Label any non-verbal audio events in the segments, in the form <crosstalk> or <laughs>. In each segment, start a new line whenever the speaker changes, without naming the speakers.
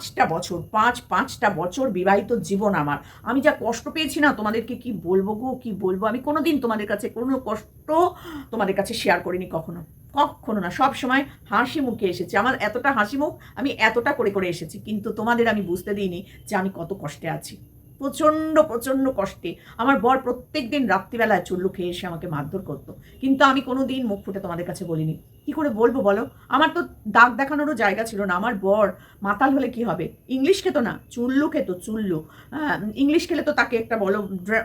পাঁচটা বছর, পাঁচ, পাঁচটা বছর বিবাহিত জীবন আমার। আমি যা কষ্ট পেয়েছি না, তোমাদেরকে কি বলব গো, কি বলব? আমি কোনো দিন তোমাদের কাছে কোনো কষ্ট তোমাদের কাছে শেয়ার করিনি কখনো। কখনো না, সব সময় হাসি মুখে এসেছে। আমার এতটা হাসি মুখ, আমি এতটা করে করে এসেছি। কিন্তু তোমাদের আমি বুঝতে দিইনি যে আমি কত কষ্টে আছি। প্রচণ্ড প্রচণ্ড কষ্টে আমার বর প্রত্যেক দিন রাত্রিবেলায় চুল্লু খেয়ে এসে আমাকে মারধর করতো। কিন্তু আমি কোনো দিন মুখ ফুটে তোমাদের কাছে বলিনি। কি করে বলব বলো? আমার তো দাগ দেখানোরও জায়গা ছিল না। আমার বর মাতাল হলে কি হবে? ইংলিশ খেত না, চুল্লু খেত, চুল্লু। হ্যাঁ ইংলিশ খেলে তো তাকে একটা বলো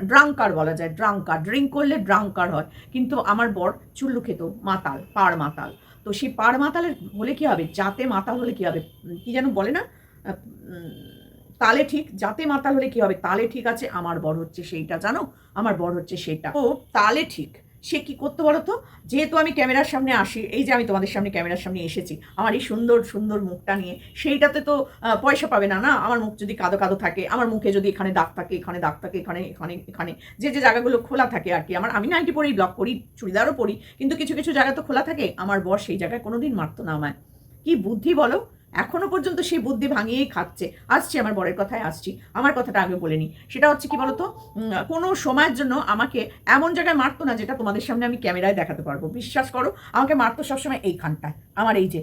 ড্রাঙ্কার বলা যায়, ড্রাঙ্কার। ড্রিঙ্ক করলে ড্রাঙ্কার হয়। কিন্তু আমার বর চুল্লু খেত, মাতাল, পাড় মাতাল। তো সেই পাড় মাতালের হলে কি হবে? যাতে মাতাল হলে কি হবে? কি যেন বলে না? তালে ঠিক, যাতে মাতাল হলে কি হবে? তালে ঠিক আছে, আমার বর হচ্ছে সেইটা জানো, আমার বর হচ্ছে সেটা। ও তালে ঠিক, সে কি করতে বলো তো যেহেতু আমি ক্যামেরার সামনে আসি, এই যে আমি তোমাদের সামনে ক্যামেরার সামনে এসেছি, আমার এই সুন্দর সুন্দর মুখটা নিয়ে, সেইটাতে তো পয়সা পাবে না না? আমার মুখ যদি কাদো কাদো থাকে, আমার মুখে যদি এখানে দাগ থাকে, এখানে দাগ থাকে, এখানে এখানে এখানে, যে যে জায়গাগুলো খোলা থাকে আর কি, আমার, আমি নাইটি পরেই ব্লক করি চুড়িদারও পরি, কিন্তু কিছু কিছু জায়গা তো খোলা থাকে, আমার বর সেই জায়গায় কোনোদিন মারতো না আমায়। কি বুদ্ধি বলো? এখনও পর্যন্ত সেই বুদ্ধি ভাঙিয়েই খাচ্ছে। আসছি, আমার বরের কথায় আসছি। আমার কথাটা আগে বলে নিই। সেটা হচ্ছে কি বলতো? কোনো সময়ের জন্য আমাকে এমন জায়গায় মারতো না যেটা তোমাদের সামনে আমি ক্যামেরায় দেখাতে পারব। বিশ্বাস করো, আমাকে মারতো সবসময় এইখানটায়। আমার এই যে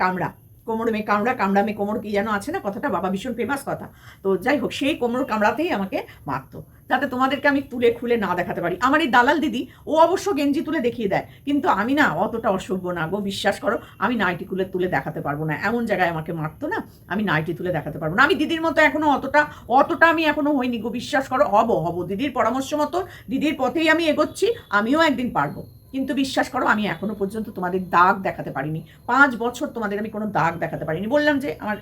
কামড়া কোমর মে কামড়া কামড়া মে কোমর কি যেন আছে না? কথাটা বাবা ভীষণ ফেমাস কথা। তো যাই হোক, সেই কোমর কামড়াতেই আমাকে মারতো। যাতে তোমাদেরকে আমি তুলে খুলে না দেখাতে পারি। আমার এই দালাল দিদি, ও অবশ্য গেঞ্জি তুলে দেখিয়ে দেয়। কিন্তু আমি না অতটা অসভ্য না গো, বিশ্বাস করো, আমি নাইটি তুলে তুলে দেখাতে পারব না। এমন জায়গায় আমাকে মারতো না, আমি নাইটি তুলে দেখাতে পারব না। আমি দিদির মতো এখনও অতটা অতটা আমি এখনও হইনি গো, বিশ্বাস করো, হব হব। দিদির পরামর্শ মতো, দিদির পথেই আমি এগোচ্ছি, আমিও একদিন পারব। কিন্তু বিশ্বাস করো, আমি এখনও পর্যন্ত তোমাদের দাগ দেখাতে পারিনি। পাঁচ বছর তোমাদের আমি কোনো দাগ দেখাতে পারিনি। বললাম যে, আমার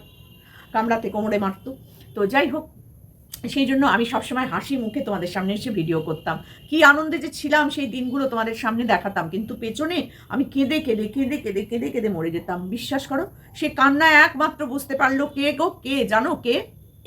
কামড়াতে কোমরে মারতো। তো যাই হোক, সেই জন্য আমি সবসময় হাসি মুখে তোমাদের সামনে এসে ভিডিও করতাম। কি আনন্দে যে ছিলাম সেই দিনগুলো তোমাদের সামনে দেখাতাম। কিন্তু পেছনে আমি কেঁদে কেঁদে কেঁদে কেঁদে কেঁদে কেঁদে মরে যেতাম। বিশ্বাস করো, সে কান্না একমাত্র বুঝতে পারল কে গো, কে জানো কে?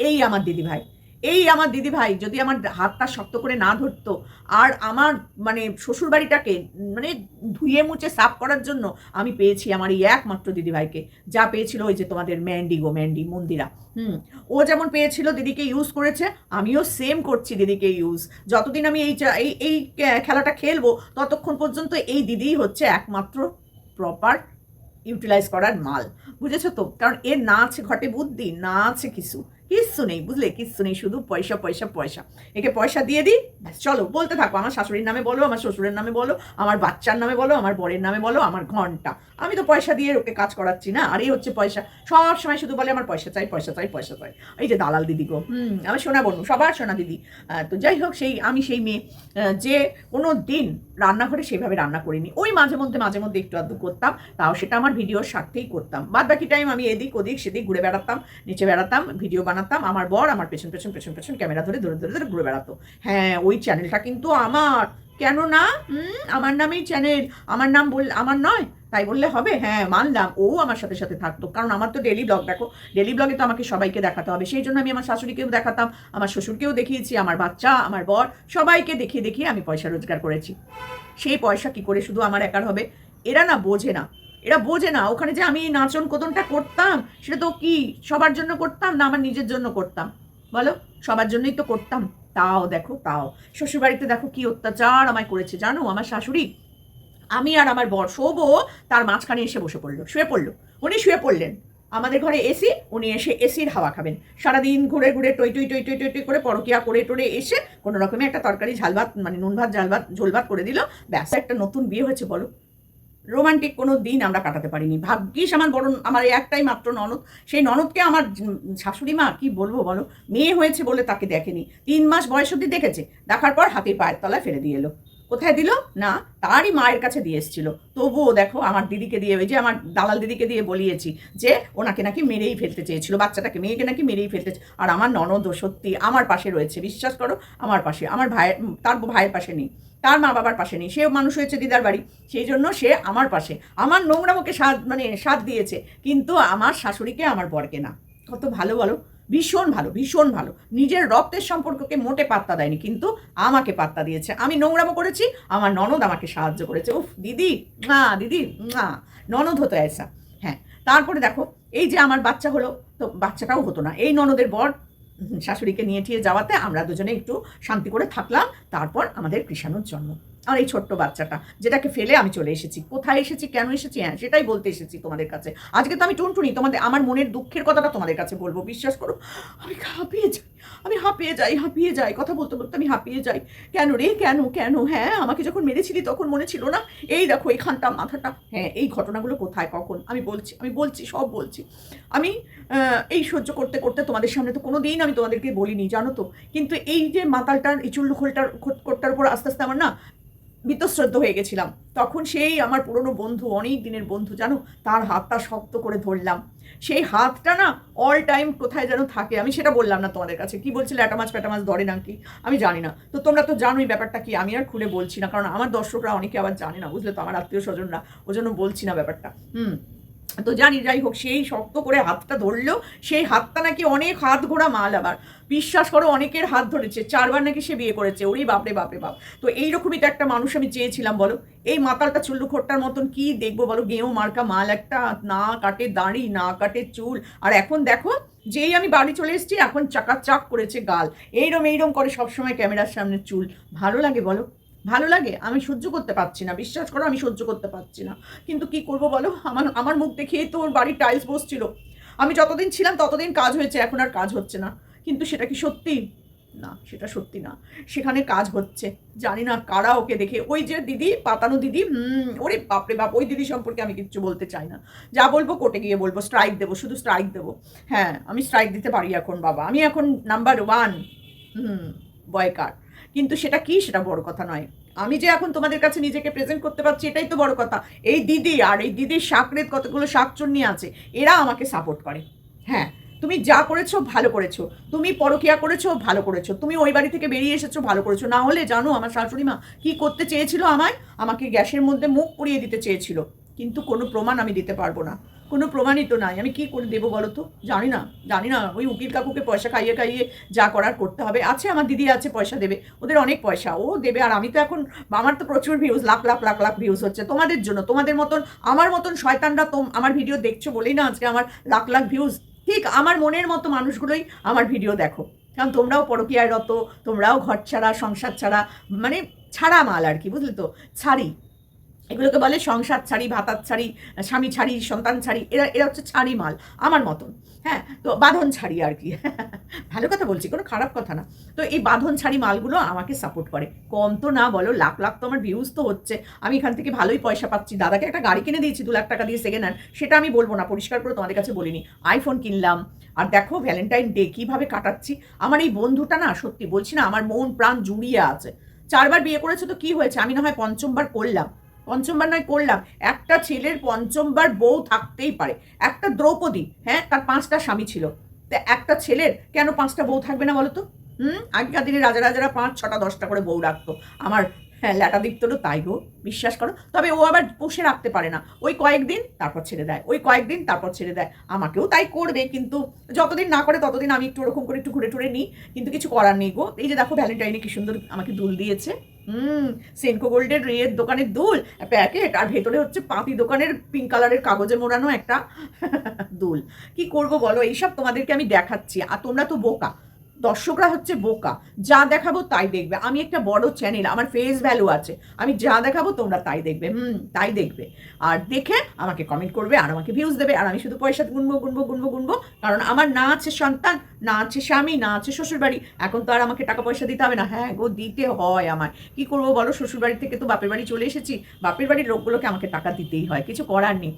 এই আমার দিদি ভাই এই আমার দিদি ভাই যদি আমার হাতটা শক্ত করে না ধরতো, আর আমার মানে শ্বশুর বাড়িটাকে মানে ধুয়ে মুছে সাফ করার জন্য আমি পেয়েছি আমার এই একমাত্র দিদি ভাইকে যা পেয়েছিল ওই যে তোমাদের ম্যান্ডি গো ম্যান্ডি, মন্দিরা। হুম, ও যেমন পেয়েছিল দিদিকে ইউজ করেছে, আমিও সেম করছি দিদিকে ইউজ যতদিন আমি এই এই খেলাটা খেলব, ততক্ষণ পর্যন্ত এই দিদিই হচ্ছে একমাত্র প্রপার ইউটিলাইজ করার মাল। বুঝেছ তো? কারণ এর না আছে ঘটে বুদ্ধি, না আছে কিছু। কিচ্ছু নেই, বুঝলে? কিচ্ছু নেই, শুধু পয়সা পয়সা পয়সা। একে পয়সা দিয়ে দিই চলো, বলতে থাকো, আমার শাশুড়ির নামে বলো, আমার শ্বশুরের নামে বলো, আমার বাচ্চার নামে বলো, আমার বরের নামে বলো, আমার ঘণ্টা। আমি তো পয়সা দিয়ে ওকে কাজ করাচ্ছি না, আর এই হচ্ছে পয়সা। সব সময় শুধু বলে, আমার পয়সা চাই পয়সা চাই পয়সা চাই। এই যে দালাল দিদি গো, হুম, আমার সোনা বনু সবার সোনা দিদি। তো যাই হোক, সেই, আমি সেই মেয়ে যে কোনো দিন রান্নাঘরে সেভাবে রান্না করিনি। ওই মাঝে মধ্যে মাঝে মধ্যে একটু আধটু করতাম, তাও সেটা আমার ভিডিওর স্বার্থেই করতাম। বাদ বাকি টাইম আমি এদিক ওদিক, সেদিক ঘুরে বেড়াতাম, নিচে বেড়াতাম, ভিডিও বানাতাম, আমার বর আমার পেছন পেছন পেছন পেছন ক্যামেরা ধরে ধরে ধরে ধরে ঘুরে বেড়াতো। হ্যাঁ ওই চ্যানেলটা কিন্তু আমার। কেন না আমার নামেই চ্যানেল আমার নাম বল, আমার নয়, তাই বললে হবে। হ্যাঁ মানলাম, ও আমার সাথে সাথে থাকতো। কারণ আমার তো ডেলি ব্লগ দেখো ডেলি ব্লগে তো আমাকে সবাইকে দেখাতে হবে। সেই জন্য আমি আমার শাশুড়িকেও দেখাতাম, আমার শ্বশুরকেও দেখিয়েছি, আমার বাচ্চা, আমার বর, সবাইকে দেখিয়ে দেখিয়ে আমি পয়সা রোজগার করেছি। সেই পয়সা কি করে শুধু আমার একার হবে? এরা না বোঝে না। এরা বোঝে না। ওখানে যে আমি নাচন কোদনটা করতাম, সেটা তো কি সবার জন্য করতাম না আমার নিজের জন্য করতাম? বলো, সবার জন্যই তো করতাম। তাও দেখো, তাও। শ্বশুরবাড়িতে দেখো কি অত্যাচার আমায় করেছে, জানো? আমার শাশুড়ি। আমি আর আমার বর শোবো, তার মাঝখানে এসে বসে পড়ল, শুয়ে পড়ল। উনি শুয়ে পড়লেন। আমাদের ঘরে এসি উনি এসে এসির হাওয়া খাবেন। সারাদিন ঘুরে ঘুরে টই টই টই টই টই টই করে পরকিয়া করে টরে এসে কোনো রকমে একটা তরকারি ঝাল ভাত মানে নুন ভাত ঝাল ভাত ঝোল ভাত করে দিল। ব্যাস, একটা নতুন বিয়ে হয়েছে, বলো। রোমান্টিক কোনো দিন আমরা কাটাতে পারিনি। ভাগ্যিস আমার বড়, আমার একটাই মাত্র ননদ। সেই ননদকে আমার শাশুড়ি মা, কি বলব বলো? মেয়ে হয়েছে বলে তাকে দেখেনি। তিন মাস বয়স অব্দি দেখেছে। দেখার পর হাতির পায়ের তলায় ফেলে দিয়ে এলো। কোথায় দিল? না, তারই মায়ের কাছে দিয়ে এসেছিল। তবুও দেখো, আমার দিদিকে দিয়ে ওই যে আমার দালাল দিদিকে দিয়ে বলিয়েছি যে, ওনাকে নাকি মেরেই ফেলতে চেয়েছিল, বাচ্চাটাকে, মেয়েকে নাকি মেরেই ফেলতে আর আমার ননদও সত্যি আমার পাশে রয়েছে, বিশ্বাস করো, আমার পাশে, আমার ভাইয়ের তার ভাইয়ের পাশে নেই, তার মা বাবার পাশে নেই, সেও মানুষ হয়েছে দিদার বাড়ি, সেই জন্য সে আমার পাশে, আমার নোংরা নোংরামোকে সাথ মানে সাথ দিয়েছে, কিন্তু আমার শাশুড়িকে আমার বরকে না। কত ভালো বলো ভীষণ ভালো ভীষণ ভালো। নিজের রক্তের সম্পর্ককে মোটে পাত্তা দেয়নি, কিন্তু আমাকে পাত্তা দিয়েছে। আমি নোংরামো করেছি, আমার ননদ আমাকে সাহায্য করেছে। উফ, দিদি না দিদি না ননদ হতো এসা। হ্যাঁ তারপরে দেখো, এই যে আমার বাচ্চা হলো, তো বাচ্চাটাও হতো না। এই ননদের বর শাশুড়িকে নিয়ে টিয়ে যাওয়াতে আমরা দুজনে একটু শান্তি করে থাকলাম। তারপর আমাদের কৃষাণুর জন্ম। আর এই ছোট্ট বাচ্চাটা, যেটাকে ফেলে আমি চলে এসেছি। কোথায় এসেছি, কেন এসেছি? হ্যাঁ সেটাই বলতে এসেছি তোমাদের কাছে। আজকে তো আমি টুনটুনি, তোমাদের, আমার মনের দুঃখের কথাটা তোমাদের কাছে বলব। বিশ্বাস করো, আমি হাঁপিয়ে যাই, আমি হাঁপিয়ে যাই হাঁপিয়ে যাই। কথা বলতে বলতে আমি হাঁপিয়ে যাই। কেন রে? কেন? কেন? হ্যাঁ আমাকে যখন মেরেছিলি তখন মনে ছিল না? এই দেখো, এইখানটা, মাথাটা হ্যাঁ এই ঘটনাগুলো কোথায়, কখন? আমি বলছি আমি বলছি, সব বলছি। আমি এই সহ্য করতে করতে তোমাদের সামনে তো কোনো দিন আমি তোমাদেরকে বলিনি, জানো তো? কিন্তু এই যে মাতালটার, এই চুল্লু খোলটার কোটটার উপর আস্তে আস্তে আমার না বীতশ্রদ্ধ হয়ে গেছিলাম। তখন সেই আমার পুরনো বন্ধু, অনেক দিনের বন্ধু, জানো, তার হাতটা শক্ত করে ধরলাম। সেই হাতটা না অল টাইম কোথায় যেন থাকে, আমি সেটা বললাম না তোমাদের কাছে। কি বলছিল? একটা মাছ প্যাটা মাছ ধরে না কি আমি জানি না। তো তোমরা তো জানোই ব্যাপারটা কি, আমি আর খুলে বলছি না, কারণ আমার দর্শকরা অনেকে আবার জানে না, বুঝলে তো, আমার আত্মীয় স্বজনরা। ওই জন্য বলছি না ব্যাপারটা। হুম। তো জানি, যাই হোক, সেই শক্ত করে হাতটা ধরলো। সেই হাতটা নাকি অনেক হাত ঘোরা মাল আবার। বিশ্বাস করো, অনেকের হাত ধরেছে। চারবার নাকি সে বিয়ে করেছে। ওরই বাপরে বাপরে, বাপ। তো এইরকমই তো একটা মানুষ আমি চেয়েছিলাম, বলো? এই মাতালটা চুল্লু খোট্টার মতন কি দেখব, বলো? গেঁয়ো মার্কা মাল একটা, না কাটে দাড়ি, না কাটে চুল। আর এখন দেখো, যেই আমি বাড়ি চলে এসেছি, এখন চাকাচাক করেছে গাল। এইরম এইরম করে সবসময় ক্যামেরার সামনে চুল। ভালো লাগে, বলো? ভালো লাগে, আমি সহ্য করতে পারছি না। বিশ্বাস করো, আমি সহ্য করতে পারছি না। কিন্তু কি করব বলো? আমার আমার মুখ দেখেই তো ওর বাড়ির টাইলস বসছিল। আমি যতদিন ছিলাম ততদিন কাজ হয়েছে, এখন আর কাজ হচ্ছে না। কিন্তু সেটা কি সত্যি? না, সেটা সত্যি না। সেখানে কাজ হচ্ছে। জানি না কারা ওকে দেখে। ওই যে দিদি, পাতানো দিদি, হুম, ওরে বাপরে বাপ, ওই দিদি সম্পর্কে আমি কিচ্ছু বলতে চাই না। যা বলব কোর্টে গিয়ে বলব স্ট্রাইক দেবো, শুধু স্ট্রাইক দেবো। হ্যাঁ আমি স্ট্রাইক দিতে পারি এখন, বাবা। আমি এখন নাম্বার ওয়ান হুম বয়কার কিন্তু সেটা কি? সেটা বড় কথা নয়। আমি যে এখন তোমাদের কাছে নিজেকে প্রেজেন্ট করতে পারছি, এটাই তো বড় কথা। এই দিদি আর এই দিদির শাকরেত কতগুলো শাকচুন্নি আছে, এরা আমাকে সাপোর্ট করে। হ্যাঁ তুমি যা করেছ, ভালো করেছ। তুমি পরকিয়া করেছ, ভালো করেছ। তুমি ওই বাড়ি থেকে বেরিয়ে এসেছ, ভালো করেছ। না হলে জানো, আমার শাশুড়ি মা কি করতে চেয়েছিল আমায়? আমাকে গ্যাসের মধ্যে মুখ পুড়িয়ে দিতে চেয়েছিল। কিন্তু কোনো প্রমাণ আমি দিতে পারব না। কোনো প্রমাণিত নাই। আমি কি করে দেবো বলো তো? জানি না জানি না। ওই উকিল কাকুকে পয়সা খাইয়ে খাইয়ে যা করার করতে হবে। আছে, আমার দিদি আছে, পয়সা দেবে। ওদের অনেক পয়সা, ও দেবে। আর আমি তো এখন, আমার তো প্রচুর ভিউজ লাখ লাখ লাখ লাখ ভিউজ হচ্ছে। তোমাদের জন্য, তোমাদের মতন, আমার মতন শয়তানরা তো আমার ভিডিও দেখছ বলেই না আজকে আমার লাখ লাখ ভিউজ ঠিক, আমার মনের মতো মানুষগুলোই আমার ভিডিও দেখো। কারণ তোমরাও পরকীয়ায় রত, তোমরাও ঘর ছাড়া, সংসার ছাড়া মানে ছাড়া মাল আর কি, বুঝলে তো? ছাড়ি। এগুলোকে বলে সংসার ছাড়ি, ভাতার ছাড়ি, স্বামী ছাড়ি, সন্তান ছাড়ি, এরা এরা হচ্ছে ছাড়ি মাল, আমার মতন হ্যাঁ? তো বাঁধন ছাড়ি আর কি। <laughs> ভালো কথা বলছি, কোনো খারাপ কথা না। তো এই বাঁধন ছাড়ি মালগুলো আমাকে সাপোর্ট করে। কম তো না বলো, লাখ লাখ তো আমার ভিউজ তো হচ্ছে। আমি এখান থেকে ভালোই পয়সা পাচ্ছি। দাদাকে একটা গাড়ি কিনে দিয়েছি, দু লাখ টাকা দিয়ে সেকেন্ড হ্যান্ড সেটা আমি বলব না, পরিষ্কার করে তোমাদের কাছে বলিনি। আইফোন কিনলাম। আর দেখো ভ্যালেন্টাইন ডে কীভাবে কাটাচ্ছি। আমার এই বন্ধুটা না, সত্যি বলছি না, আমার মন প্রাণ জুড়িয়ে আছে। চারবার বিয়ে করেছে তো কি হয়েছে? আমি না হয় পঞ্চমবার করলাম। পঞ্চমবার নয়, করলাম। একটা ছেলের পঞ্চমবার বউ থাকতেই পারে। একটা দ্রৌপদী হ্যাঁ তার পাঁচটা স্বামী ছিল। তা একটা ছেলের কেন পাঁচটা বউ থাকবে না বলো তো হুম? আগেকার দিনে রাজা রাজারা পাঁচ, ছটা, দশটা করে বউ রাখতো। আমার হ্যাঁ ল্যাটাদিত্যরও তাই গো, বিশ্বাস করো। তবে ও আবার বসে রাখতে পারে না। ওই কয়েকদিন তারপর ছেড়ে দেয়। ওই কয়েকদিন তারপর ছেড়ে দেয়। আমাকেও তাই করবে, কিন্তু যতদিন না করে ততদিন আমি একটু ওরকম করে একটু ঘুরে টুরে নিই। কিন্তু কিছু করার নেই গো। এই যে দেখো ভ্যালেন্টাইনে কি সুন্দর আমাকে দুল দিয়েছে। হুম সেনকো গোল্ডের রেয়ের দোকানের দুল প্যাকেট আর ভেতরে হচ্ছে পাতি দোকানের পিঙ্ক কালারের কাগজে মোড়ানো একটা <laughs> দুল। কি করব বলো? এইসব তোমাদেরকে আমি দেখাচ্ছি, আর তোমরা তো বোকা। দর্শকরা হচ্ছে বোকা। যা দেখাবো তাই দেখবে। আমি একটা বড় চ্যানেল আমার ফেস ভ্যালু আছে। আমি যা দেখাবো তোমরা তাই দেখবে। হুম, তাই দেখবে। আর দেখে আমাকে কমেন্ট করবে, আর আমাকে ভিউজ দেবে, আর আমি শুধু পয়সা গুনবো গুনবো গুনবো গুনবো। কারণ আমার না আছে সন্তান, না আছে স্বামী, না আছে শ্বশুরবাড়ি। এখন তো আর আমাকে টাকা পয়সা দিতে হবে না। হ্যাঁ গো, দিতে হয় আমার কি করব বলো? শ্বশুরবাড়ি থেকে তো বাপের বাড়ি চলে এসেছি। বাপের বাড়ির লোকগুলোকে আমাকে টাকা দিতেই হয়। কিছু করার নেই।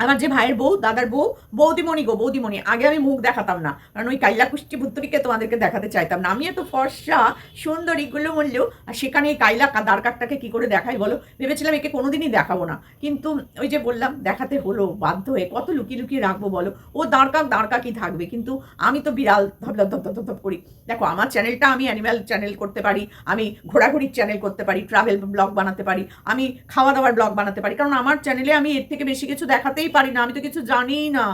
আমার যে ভাইয়ের বউ, দাদার বউ, বৌদিমণি গো, বৌদিমণি, আগে আমি মুখ দেখাতাম না। কারণ ওই কাইলা কুষ্টি পুত্তরিকে তোমাদেরকে দেখাতে চাইতাম না। আমি এত ফর্সা, সুন্দরী গুলো মূল্য আর সেখানে এই কাইলা কা- দ্বারকারটাকে কি করে দেখাই বলো? ভেবেছিলাম একে কোনোদিনই দেখাবো না। কিন্তু ওই যে বললাম, দেখাতে হলো, বাধ্য হয়ে, কত লুকিয়ে লুকিয়ে রাখব বলো? ও দাঁড়কাক দাঁড়কাকই থাকবে। কিন্তু আমি তো বিড়াল ধপ ধপ ধপ ধপ ধপ করি। দেখো, আমার চ্যানেলটা আমি অ্যানিম্যাল চ্যানেল করতে পারি, আমি ঘোরাঘুরির চ্যানেল করতে পারি, ট্রাভেল ব্লগ বানাতে পারি, আমি খাওয়া দাওয়ার ব্লগ বানাতে পারি। কারণ আমার চ্যানেলে আমি এর থেকে বেশি কিছু দেখাতেই পারি না, আমি তো কিছু জানিই না।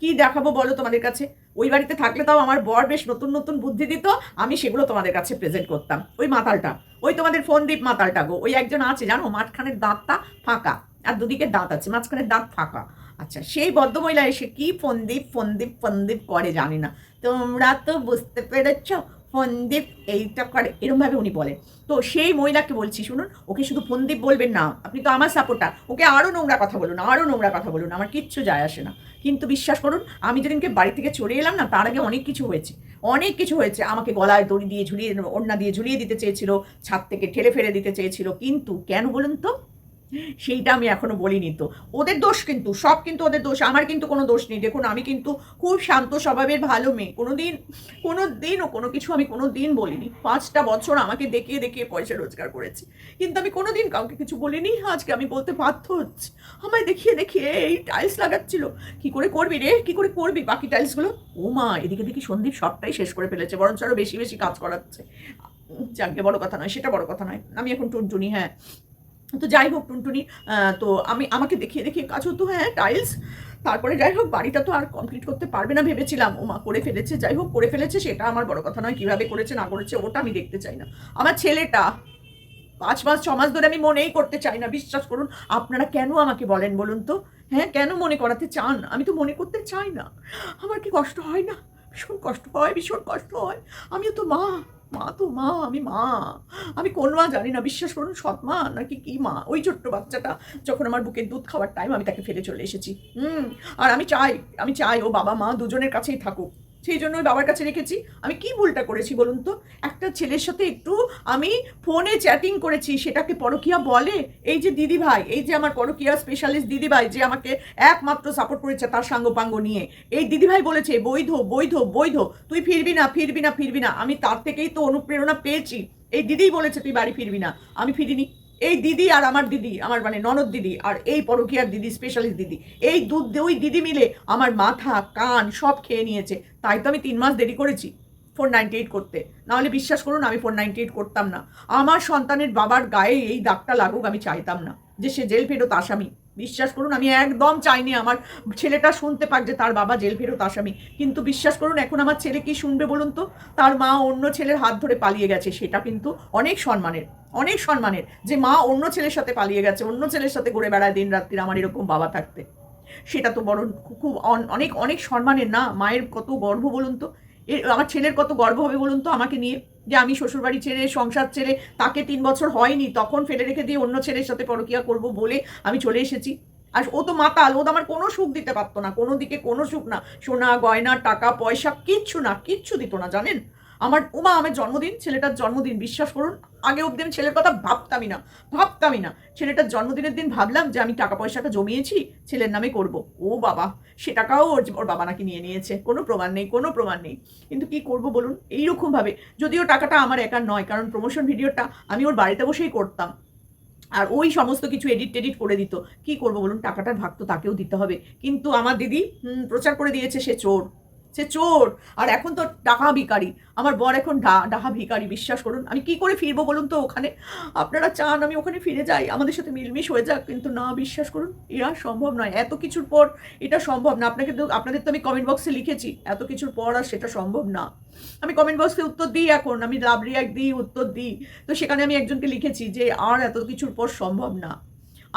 কি দেখাবো বলো তোমাদের কাছে? ওই বাড়িতে থাকলে তাও আমার বর বেশ নতুন নতুন বুদ্ধি দিত, আমি সেগুলো তোমাদের কাছে প্রেজেন্ট করতাম। ওই মাতালটা, ওই তোমাদের ফোন দ্বীপ মাতালটা গো, ওই একজন আছে, জানো? মাঝখানের দাঁতটা ফাঁকা, আর দুদিকে দাঁত আছে, মাঝখানের দাঁত ফাঁকা। আচ্ছা সেই ভদ্রমহিলা এসে কি ফন্দীপ ফন্দীপ ফন্দীপ করে জানি না। তোমরা তো বুঝতে পেরেছ ফন্দীপ এইটা করে, এরমভাবে উনি বলেন। তো সেই মহিলাকে বলছি, শুনুন, ওকে শুধু ফন্দীপ বলবেন না, আপনি তো আমার সাপোর্টার ওকে আরও নোংরা কথা বলুন আরও নোংরা কথা বলুন, আমার কিচ্ছু যায় আসে না। কিন্তু বিশ্বাস করুন, আমি যেদিনকে বাড়ি থেকে চলে এলাম না, তার আগে অনেক কিছু হয়েছে, অনেক কিছু হয়েছে, আমাকে গলায় দড়ি দিয়ে ঝুলিয়ে, ওড়না দিয়ে ঝুলিয়ে দিতে চেয়েছিল, ছাদ থেকে ঠেলে ফেলে দিতে চেয়েছিল, কিন্তু কেন বলুন তো? সেইটা আমি এখনও বলিনি তো। ওদের দোষ কিন্তু, সব কিন্তু ওদের দোষ, আমার কিন্তু কোনো দোষ নেই। দেখুন, আমি কিন্তু খুব শান্ত স্বভাবের ভালো মেয়ে। কোনো দিন কোনো দিনও কোনো কিছু আমি কোনো দিন বলিনি। পাঁচটা বছর আমাকে দেখিয়ে দেখিয়ে পয়সা রোজগার করেছি। কিন্তু আমি কোনো দিন কাউকে কিছু বলিনি। আজকে আমি বলতে বাধ্য হচ্ছি। আমায় দেখিয়ে দেখিয়ে এই টাইলস লাগাচ্ছিল। কি করে করবি রে? কি করে করবি বাকি টাইলসগুলো ও মা, এদিকে দেখি সন্দীপ সবটাই শেষ করে ফেলেছে, বরঞ্চ আরও বেশি বেশি কাজ করাচ্ছে। যাকে বড় কথা নয়, সেটা বড় কথা নয়। আমি এখন টুনটুনি হ্যাঁ। তো যাই হোক, টুনটুনি তো আমি, আমাকে দেখিয়ে দেখিয়ে কাজ হতো হ্যাঁ টাইলস তারপরে যাই হোক, বাড়িটা তো আর কমপ্লিট করতে পারবে না ভেবেছিলাম। ও মা, করে ফেলেছে, যাই হোক, করে ফেলেছে, সেটা আমার বড় কথা নয়, কীভাবে করেছে, না করেছে, ওটা আমি দেখতে চাই না। আমার ছেলেটা, পাঁচ মাস, ছ মাস ধরে আমি মনেই করতে চাই না, বিশ্বাস করুন, আপনারা কেন আমাকে বলেন বলুন তো? হ্যাঁ কেন মনে করাতে চান? আমি তো মনে করতে চাই না। আমার কি কষ্ট হয় না? ভীষণ কষ্ট হয়, ভীষণ কষ্ট হয়। আমিও তো মা মা তো মা, আমি মা। আমি কোন মা জানি না, বিশ্বাস করুন, সৎ মা নাকি কি মা? ওই ছোট্ট বাচ্চাটা যখন আমার বুকের দুধ খাওয়ার টাইম আমি তাকে ফেলে চলে এসেছি। হুম, আর আমি চাই আমি চাই ও বাবা মা দুজনের কাছেই থাকুক। সেই জন্য ওই বাবার কাছে রেখেছি। আমি কি ভুলটা করেছি বলুন তো? একটা ছেলের সাথে একটু আমি ফোনে চ্যাটিং করেছি, সেটাকে পরকিয়া বলে? এই যে দিদি ভাই এই যে আমার পরকিয়া স্পেশালিস্ট দিদি ভাই যে আমাকে একমাত্র সাপোর্ট করেছে তার সাঙ্গ পাঙ্গ নিয়ে। এই দিদি ভাই বলেছে, বৈধ বৈধ বৈধ, তুই ফিরবি না ফিরবি না ফিরবি না। আমি তার থেকেই তো অনুপ্রেরণা পেয়েছি। এই দিদিই বলেছে, তুই বাড়ি ফিরবি না। আমি ফিরিনি। এই দিদি আর আমার দিদি, আমার মানে ননদ দিদি আর এই পরকিয়ার দিদি স্পেশালিস্ট দিদি, এই দুধ ওই দিদি মিলে আমার মাথা, কান সব খেয়ে নিয়েছে। তাই তো আমি তিন মাস দেরি করেছি ফোর নাইনটি এইট করতে। নাহলে বিশ্বাস করুন, আমি ফোর নাইনটি এইট করতাম না। আমার সন্তানের বাবার গায়ে এই দাগটা লাগুক আমি চাইতাম না যে সে জেল ফেরত আসামি। বিশ্বাস করুন, আমি একদম চাইনি আমার ছেলেটা শুনতে পাক যে তার বাবা জেল ফেরত আসামি। কিন্তু বিশ্বাস করুন, এখন আমার ছেলে কি শুনবে বলুন তো? তার মা অন্য ছেলের হাত ধরে পালিয়ে গেছে, সেটা কিন্তু অনেক সম্মানের অনেক সম্মানের যে মা অন্য ছেলের সাথে পালিয়ে গেছে, অন্য ছেলের সাথে ঘুরে বেড়ায় দিন রাত্রির আমার এরকম বাবা থাকতে। সেটা তো বড় খুব অন- অনেক অনেক সম্মানের না? মায়ের কত গর্ব বলুন তো? আমার ছেলের কত গর্ব হবে বলুন তো আমাকে নিয়ে? যে আমি শ্বশুরবাড়ি ছেড়ে, সংসার ছেড়ে, তাকে তিন বছর হয়নি, তখন ফেলে রেখে দিয়ে অন্য ছেলের সাথে পরকিয়া করব বলে আমি চলে এসেছি। আর ও তো মাতাল, ও তো আমার কোনো সুখ দিতে পারতো না, কোনো দিকে কোনো সুখ না। সোনা, গয়না, টাকা, পয়সা, কিচ্ছু না, কিচ্ছু দিত না, জানেন? আমার উমা, আমার জন্মদিন, ছেলেটার জন্মদিন, বিশ্বাস করুন, আগে অব্দি আমি ছেলের কথা ভাবতামই না ভাবতামই না। ছেলেটার জন্মদিনের দিন ভাবলাম যে আমি টাকা পয়সাটা জমিয়েছি, ছেলের নামে করব। ও বাবা, সে টাকাও ওর ওর বাবা নাকি নিয়ে নিয়েছে। কোনো প্রমাণ নেই, কোনো প্রমাণ নেই। কিন্তু কি করব বলুন? এইরকমভাবে, যদিও টাকাটা আমার একার নয়, কারণ প্রমোশন ভিডিওটা আমি ওর বাড়িতে বসেই করতাম। আর ওই সমস্ত কিছু এডিট টেডিট করে দিত। কি করব বলুন? টাকাটার ভাগ তো তাকেও দিতে হবে। কিন্তু আমার দিদি প্রচার করে দিয়েছে সে চোর। সে চোর। আর এখন তো ডাহা ভিকারি আমার বর এখন ডাহা ভিকারি বিশ্বাস করুন। আমি কি করে ফিরবো বলুন তো ওখানে? আপনারা চান আমি ওখানে ফিরে যাই। আমাদের সাথে মিলমিশ হয়ে যাক। কিন্তু না, বিশ্বাস করুন, এরা সম্ভব নয়। এত কিছুর পর এটা সম্ভব না। আপনাকে তো, আপনাদের তো আমি কমেন্ট বক্সে লিখেছি। এত কিছুর পর আর সেটা সম্ভব না। আমি কমেন্ট বক্সে উত্তর দিই এখন। আমি লাভ রিয়াক্ট দিই, উত্তর দিই। তো সেখানে আমি একজনকে লিখেছি যে আর এত কিছুর পর সম্ভব না।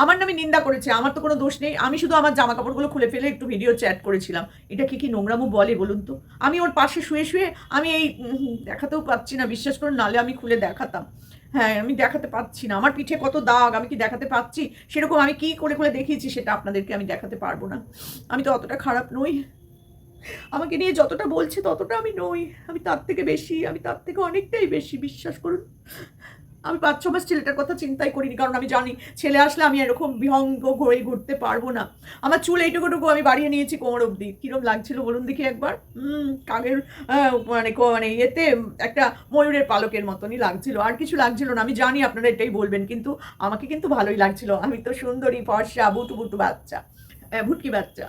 আমার নামে নিন্দা করেছে, আমার তো কোনো দোষ নেই। আমি শুধু আমার জামা কাপড়গুলো খুলে ফেলে একটু ভিডিও চ্যাট করেছিলাম। এটা কি কি নোংরামো বলে বলুন তো? আমি ওর পাশে শুয়ে শুয়ে আমি এই দেখাতেও পাচ্ছি না, বিশ্বাস করুন, নালে আমি খুলে দেখাতাম। হ্যাঁ আমি দেখাতে পাচ্ছি না। আমার পিঠে কত দাগ, আমি কি দেখাতে পাচ্ছি? সেরকম আমি কি করে করে দেখিয়েছি সেটা আপনাদেরকে আমি দেখাতে পারব না। আমি তো অতটা খারাপ নই। আমাকে নিয়ে যতটা বলছে ততটা আমি নই। আমি তার থেকে বেশি, আমি তার থেকে অনেকটাই বেশি, বিশ্বাস করুন। আমি পাঁচ ছ মাস ছেলেটার কথা চিন্তাই করিনি, কারণ আমি জানি ছেলে আসলে আমি এরকম বিহঙ্গ হয়ে ঘুরতে পারব না। আমার চুল এইটুকুটুকু আমি বাড়িয়ে নিয়েছি কোমর অবধি। কিরম লাগছিল বলুন দেখি একবার? কাগের মানে মানে ইয়েতে একটা ময়ূরের পালকের মতনই লাগছিল। আর কিছু লাগছিল না, আমি জানি আপনারা এটাই বলবেন, কিন্তু আমাকে কিন্তু ভালোই লাগছিল। আমি তো সুন্দরী ফর্সা, বুটু বুটু বাচ্চা। ভুটকি বাচ্চা।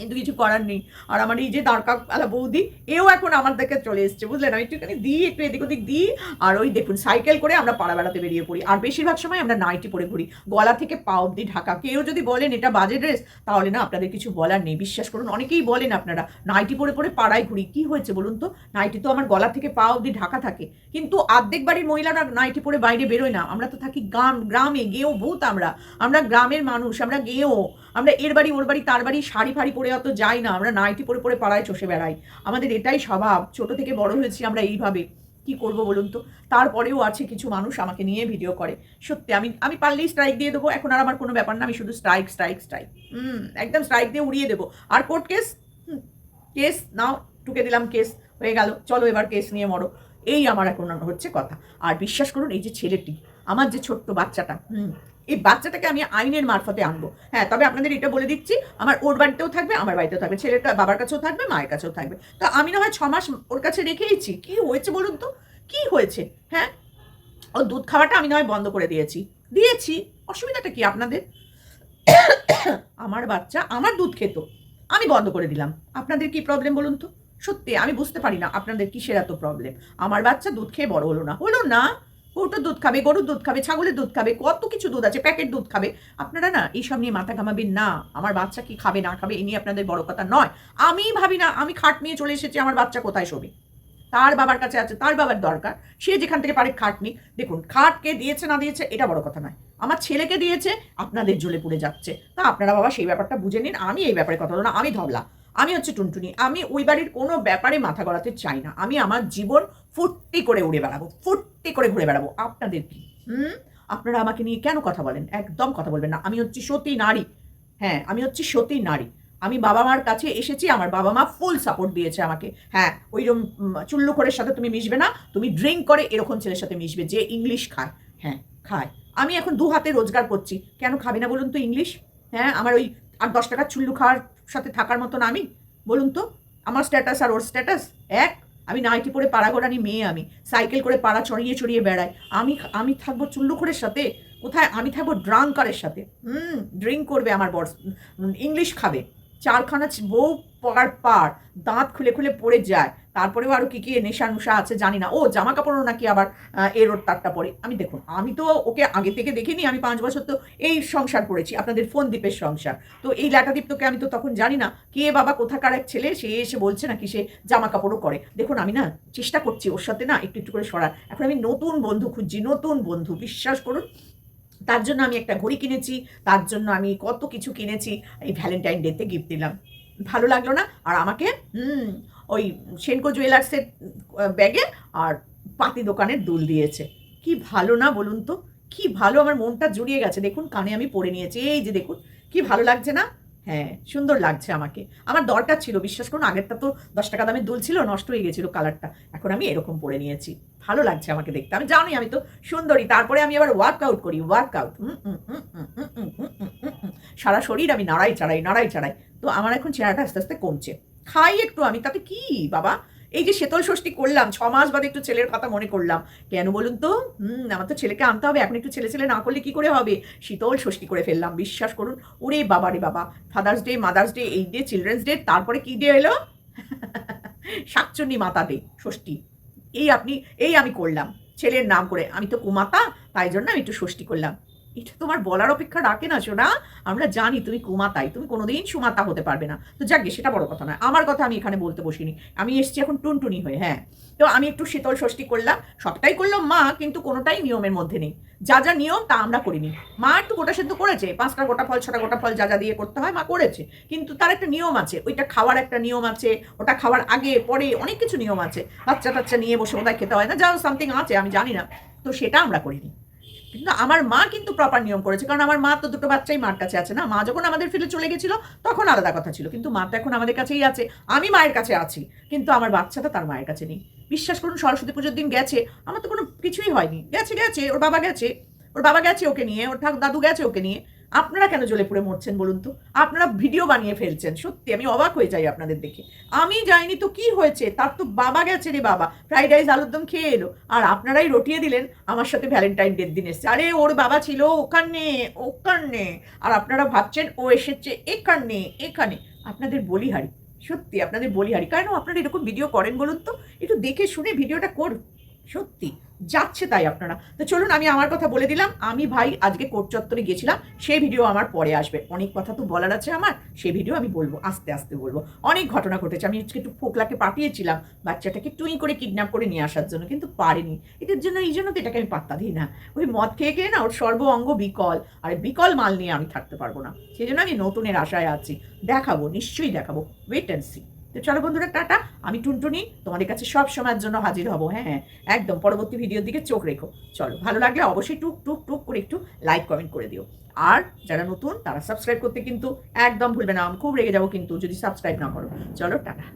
কিন্তু কিছু করার নেই। আর আমার এই যে দাঁড়কা আলা বৌদি, এও এখন আমার দিকে চলে এসছে, বুঝলেন? আমি একটুখানি দিই, একটু এদিক ওদিক দিই, আর ওই দেখুন, সাইকেল করে আমরা পাড়া বেড়াতে বেরিয়ে পড়ি। আর বেশিরভাগ সময় আমরা নাইটি পরে ঘুরি। গলা থেকে পা অব্দি ঢাকা। কেউ যদি বলেন, এটা বাজে ড্রেস, তাহলে না, আপনাদের কিছু বলার নেই। বিশ্বাস করুন, অনেকেই বলেন আপনারা, নাইটি পরে পরে পাড়ায় ঘুরি। কি হয়েছে বলুন তো? নাইটি তো আমার গলা থেকে পা অব্দি ঢাকা থাকে। কিন্তু অর্ধেক বাড়ির মহিলারা নাইটি পরে বাইরে বেরোয় না। আমরা তো থাকি গ্রাম, গ্রামে গেও ভূত আমরা। আমরা গ্রামের মানুষ, আমরা গেও। আমরা এর বাড়ি, ওর বাড়ি, তার বাড়ি, শাড়ি ফাড়ি পরে অত যাই না, আমরা নাইটি পরে পরে পাড়ায় চষে বেড়াই। আমাদের এটাই স্বভাব, ছোট থেকে বড় হয়েছি আমরা এইভাবে। কি করব বলুন তো? তারপরেও আছে কিছু মানুষ আমাকে নিয়ে ভিডিও করে। সত্যি, আমি আমি পারলেই স্ট্রাইক দিয়ে দেবো, এখন আর আমার কোনো ব্যাপার না, আমি শুধু স্ট্রাইক স্ট্রাইক স্ট্রাইক হুম, একদম স্ট্রাইক দিয়ে উড়িয়ে দেবো। আর কোর্ট কেস কেস নাও টুকে দিলাম কেস হয়ে গেল। চলো এবার কেস নিয়ে মরো। এই আমার এখন হচ্ছে কথা। আর বিশ্বাস করুন, এই যে ছেলেটি, আমার যে ছোট্ট বাচ্চাটা, হুম এই বাচ্চাটাকে আমি আইনের মারফতে আনব। হ্যাঁ তবে আপনাদের এটা বলে দিচ্ছি, আমার ওর বাড়িতেও থাকবে, আমার বাড়িতেও থাকবে, ছেলেটা বাবার কাছেও থাকবে, মায়ের কাছেও থাকবে। তো আমি না হয় ছ মাস ওর কাছে রেখেইছি, কি হয়েছে বলুন তো? কি হয়েছে? হ্যাঁ? ও দুধ খাওয়াটা আমি না হয় বন্ধ করে দিয়েছি। দিয়েছি, অসুবিধাটা কি আপনাদের? আমার বাচ্চা আমার দুধ খেত, আমি বন্ধ করে দিলাম। আপনাদের কি প্রবলেম বলুন তো? সত্যি, আমি বুঝতে পারি না আপনাদের কিসের এত প্রবলেম আমার বাচ্চা দুধ খেয়ে বড় হলো না। হলো না গরুটার দুধ খাবে, গরুর দুধ খাবে, ছাগলের দুধ খাবে, কত কিছু দুধ আছে, প্যাকেট দুধ খাবে। আপনারা না এইসব নিয়ে মাথা ঘামাবেন না। আমার বাচ্চা কি খাবে, না খাবে, এই নিয়ে আপনাদের বড় কথা নয়। আমি ভাবি না, আমি খাট নিয়ে চলে এসেছি, আমার বাচ্চা কোথায় শোবে? তার বাবার কাছে আছে, তার বাবার দরকার। সে যেখান থেকে পারে খাট নিক। দেখুন, খাট কে দিয়েছে, না দিয়েছে, এটা বড় কথা নয়। আমার ছেলেকে দিয়েছে, আপনাদের জ্বলে পুড়ে যাচ্ছে। তা আপনারা বাবা সেই ব্যাপারটা বুঝে নিন, আমি এই ব্যাপারে কথা বলব না, আমি ধবলা। আমি হচ্ছে টুনটুনি। আমি ওই বাড়ির কোনো ব্যাপারে মাথা গড়াতে চাই না। আমি আমার জীবন ফুর্তি করে উড়ে বেড়াবো, ফুর্তি করে ঘুরে বেড়াবো। আপনাদের কি? হুম? আপনারা আমাকে নিয়ে কেন কথা বলেন? একদম কথা বলবেন না। আমি হচ্ছি সতী নারী। হ্যাঁ আমি হচ্ছি সতী নারী। আমি বাবা মার কাছে এসেছি, আমার বাবা মা ফুল সাপোর্ট দিয়েছে আমাকে। হ্যাঁ ওই ওইরকম চুল্লুখোরের সাথে তুমি মিশবে না। তুমি ড্রিঙ্ক করে এরকম ছেলের সাথে মিশবে যে ইংলিশ খায়। হ্যাঁ খায়। আমি এখন দু হাতে রোজগার করছি। কেন খাবে না বলুন তো ইংলিশ? হ্যাঁ আমার ওই আর দশ টাকার চুল্লু খাওয়ার সাথে থাকার মতন আমি? বলুন তো, আমার স্ট্যাটাস আর ওর স্ট্যাটাস এক, আমি নাইটি পরে পাড়া মেয়ে আমি। সাইকেল করে পাড়া চড়িয়ে চড়িয়ে বেড়াই। আমি আমি থাকব চুল্লুখোরের সাথে? কোথায়? আমি থাকব ড্রাঙ্কারের সাথে। হুম ড্রিঙ্ক করবে আমার বর ইংলিশ খাবে। চারখানা বউ পার পার দাঁত খুলে খুলে পড়ে যায়। তারপরেও আরও কী কী নেশা নুশা আছে জানি না। ও জামা কাপড়ও নাকি আবার আহ, এর তারটা পরে। আমি দেখুন আমি তো ওকে আগে থেকে দেখিনি আমি পাঁচ বছর তো এই সংসার করেছি আপনাদের ফোন দ্বীপের সংসার। তো এই ল্যাটাদীপ্তকে আমি তো তখন জানি না কে বাবা কোথাকার এক ছেলে সে এসে বলছে নাকি সে জামা কাপড়ও করে। দেখুন আমি না চেষ্টা করছি ওর সাথে না একটু একটু করে সরার। এখন আমি নতুন বন্ধু খুঁজছি নতুন বন্ধু বিশ্বাস করুন। তার জন্য আমি একটা ঘড়ি কিনেছি, তার জন্য আমি কত কিছু কিনেছি, এই ভ্যালেন্টাইন ডেতে গিফট দিলাম। ভালো লাগল না? আর আমাকে ওই সেনকো জুয়েলার্সের ব্যাগে আর পাতি দোকানের দুল দিয়েছে। কি ভালো না বলুন তো? কি ভালো, আমার মনটা জুড়িয়ে গেছে। দেখুন, কানে আমি পরে নিয়েছি। এই যে দেখুন, কি ভালো লাগছে না? হ্যাঁ সুন্দর লাগছে আমাকে আমার দরকার ছিল বিশ্বাস করুন আগেরটা তো দশ টাকা দামের দুল ছিল নষ্ট হয়ে গেছিল কালারটা এখন আমি এরকম পরে নিয়েছি ভালো লাগছে আমাকে দেখতে আমি জানি আমি তো সুন্দরী তারপরে আমি আবার ওয়ার্কআউট করি ওয়ার্কআউট সারা শরীর আমি নাড়াই চাড়াই নাড়াই চাড়াই তো আমার এখন চেহারাটা আস্তে আস্তে কমছে খাই একটু আমি তাতে কি বাবা এই যে শীতল ষষ্ঠী করলাম, ছ মাস বাদে একটু ছেলের কথা মনে করলাম। কেন বলুন তো? হুম, আমার তো ছেলেকে আনতে হবে, এখন একটু ছেলে ছেলে না করলে কি করে হবে? শীতল ষষ্ঠী করে ফেললাম, বিশ্বাস করুন। ওরে বাবা রে বাবা ফাদার্স ডে মাদার্স ডে এই ডে চিলড্রেন্স ডে তারপরে কি ডে এলো? <laughs> শাকচুন্নি মাতা ডে ষষ্ঠী। এই আপনি, এই আমি করলাম। ছেলের নাম করে, আমি তো কুমাতা, তাই জন্য আমি একটু ষষ্ঠী করলাম। এটা তোমার বলার অপেক্ষা রাখে না, সোনা। আমরা জানি তুমি কুমাতাই তুমি কোনোদিন সুমাতা হতে পারবে না। তো যাক সেটা বড় কথা নয়। আমার কথা আমি এখানে বলতে বসিনি। আমি এসছি এখন টুনটুনি হয়ে হ্যাঁ। তো আমি একটু শীতল ষষ্ঠী করলাম। সবটাই করলাম মা, কিন্তু কোনোটাই নিয়মের মধ্যে নেই। যা যা নিয়ম, তা আমরা করিনি। মা একটু গোটা সেদ্ধ করেছে। পাঁচটা গোটা ফল ছটা গোটা ফল যা যা দিয়ে করতে হয় মা করেছে। কিন্তু তার একটা নিয়ম আছে। ওইটা খাওয়ার একটা নিয়ম আছে। ওটা খাওয়ার আগে, পরে অনেক কিছু নিয়ম আছে। বাচ্চা টাচ্চা নিয়ে বসে বোধহয় খেতে হয় না। যা সামথিং আছে, আমি জানি না। তো সেটা আমরা করিনি। কিন্তু আমার মা কিন্তু প্রপার নিয়ম করেছে। কারণ আমার মা তো দুটো বাচ্চাই মার কাছে আছে না? মা যখন আমাদের ফিরে চলে গেছিল, তখন আলাদা কথা ছিল। কিন্তু মা তো এখন আমাদের কাছেই আছে। আমি মায়ের কাছে আছি, কিন্তু আমার বাচ্চাটা তার মায়ের কাছে নেই। বিশ্বাস করুন, সরস্বতী পুজোর দিন গেছে, আমার তো কোনো কিছুই হয়নি। গেছে গেছে, ওর বাবা গেছে। ওর বাবা গেছে ওকে নিয়ে, ওর দাদু গেছে ওকে নিয়ে। আপনারা কেন জ্বলে পুড়ে মরছেন বলুন তো? আপনারা ভিডিও বানিয়ে ফেলছেন, সত্যি, আমি অবাক হয়ে যাই আপনাদের দেখে। আমি যাইনি তো কি হয়েছে, তার তো বাবা গেছে রে বাবা। ফ্রাইড রাইস আলুর দম খেয়ে এলো, আর আপনারাই রটিয়ে দিলেন, আমার সাথে ভ্যালেন্টাইন ডের দিন এসছে। আরে, ওর বাবা ছিল ওখানে ওখানে। আর আপনারা ভাবছেন ও এসেছে এখানে এখানে। আপনাদের বলিহারি, সত্যি, আপনাদের বলিহারি। কেন আপনারা এরকম ভিডিও করেন বলুন তো? একটু দেখে শুনে ভিডিওটা করুন, সত্যি। যাচ্ছে তাই আপনারা। তো চলুন আমি আমার কথা বলে দিলাম। আমি ভাই আজকে কোর্ট চত্বরে গেছিলাম সেই ভিডিও আমার পরে আসবে। অনেক কথা তো বলার আছে আমার, সেই ভিডিও আমি বলব, আস্তে আস্তে বলব। অনেক ঘটনা ঘটেছে। আমি আজকে একটু ফোকলাকে পাঠিয়েছিলাম, বাচ্চাটাকে টুই করে কিডন্যাপ করে নিয়ে আসার জন্য, কিন্তু পারিনি। এটার জন্য, এই জন্য তো এটাকে আমি পাত্তা দিই না। ওই মদ খেয়ে খেয়ে না, ওর সর্ব অঙ্গ বিকল। আর বিকল মাল নিয়ে আমি থাকতে পারব না। সেই জন্য আমি নতুনের আশায় আছি। দেখাবো, নিশ্চয়ই দেখাবো। ওয়েট অ্যান্ড সি তো চলো বন্ধুরা, টাটা। আমি টুনটুনি, তোমাদের কাছে সব সময়ের জন্য হাজির হব হ্যাঁ হ্যাঁ। একদম পরবর্তী ভিডিওর দিকে চোখ রেখো। চলো, ভালো লাগলে অবশ্যই টুক টুক টুক করে একটু লাইক কমেন্ট করে দিও। আর যারা নতুন, তারা সাবস্ক্রাইব করতে কিন্তু একদম ভুলবে না। আমি খুব রেগে যাব কিন্তু, যদি সাবস্ক্রাইব না করো। চলো, টাটা।